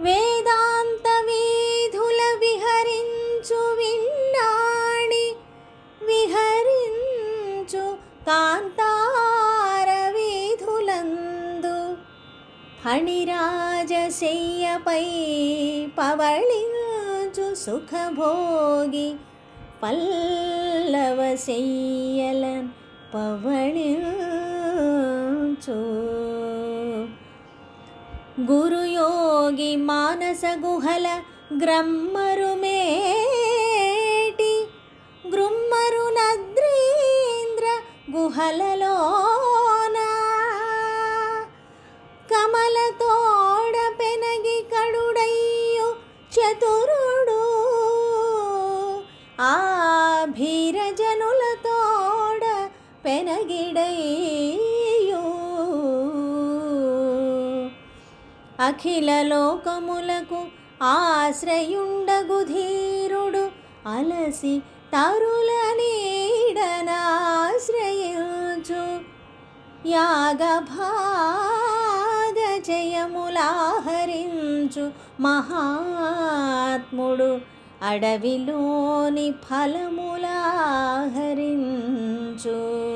వేదాంత వీధుల విహరించు విన్నాడి విహరించు కాంతార వీధులందు. ఫణిరాజశయ్యపై పవళించు సుఖభోగి పల్లవ శయ్యలన్ పవళించు. గురుయోగి మానస గుహల గ్రమ్మరుమేటి గ్రుమ్మరు నద్రీంద్ర గుహలలోన. కమలతోడ పెనగి కడుడయ్యు చతురుడు ఆ భీరజనులతోడ పెనగిడయ్యు అఖిల లోకములకు ఆశ్రయుండగు ధీరుడు అలసి తరుల నీడనాశ్రయించు యాగభాగ జయములాహరించు మహాత్ముడు. అడవిలోని ఫలములాహరించు.